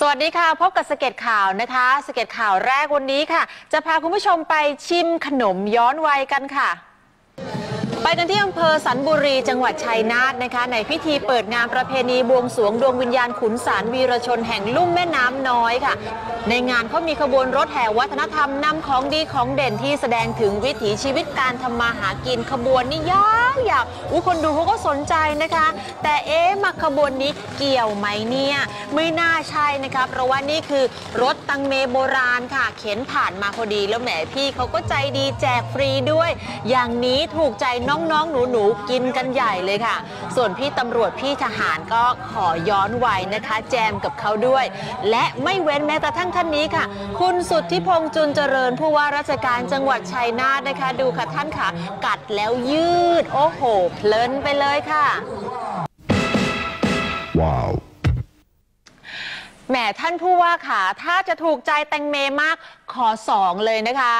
สวัสดีค่ะ พบกับสเก็ตข่าวนะคะสเก็ตข่าวแรกวันนี้ค่ะ จะพาคุณผู้ชมไปชิมขนมย้อนวัยกันค่ะ ไปกันที่อำเภอสันบุรีจังหวัดชัยนาทนะคะในพิธีเปิดงานประเพณีบวงสวงดวงวิญญาณขุนสารวีรชนแห่งลุ่มแม่น้ำน้อยค่ะ ในงานเขามีขบวนรถแห่วัฒนธรรมนำของดีของเด่นที่แสดงถึงวิถีชีวิตการทำมาหากินขบวนนี่ยาวยาวอู้คนดูเขาก็สนใจนะคะ แต่เอ๊ะมาขบวนนี้เกี่ยวไหมเนี่ยไม่น่าใช่นะคะเพราะว่านี่คือรถตังเมโบราณค่ะ เข็นผ่านมาพอดีแล้วแหมพี่เขาก็ใจดีแจกฟรีด้วย อย่างนี้ถูกใจน้องๆ หนูๆ กินกันใหญ่เลยค่ะ ส่วนพี่ตำรวจพี่ทหารก็ขอย้อนวัยนะคะ แจมกับเขาด้วย และไม่เว้นแม้กระทั่งท่านนี้ค่ะ คุณสุทธิพงษ์จุนเจริญ ผู้ว่าราชการจังหวัดชัยนาทนะคะ ดูค่ะท่านค่ะ กัดแล้วยืด โอ้โห เพลินไปเลยค่ะ Wow. แหมท่านผู้ว่าค่ะ ถ้าจะถูกใจแตงเมมากขอสองเลยนะคะ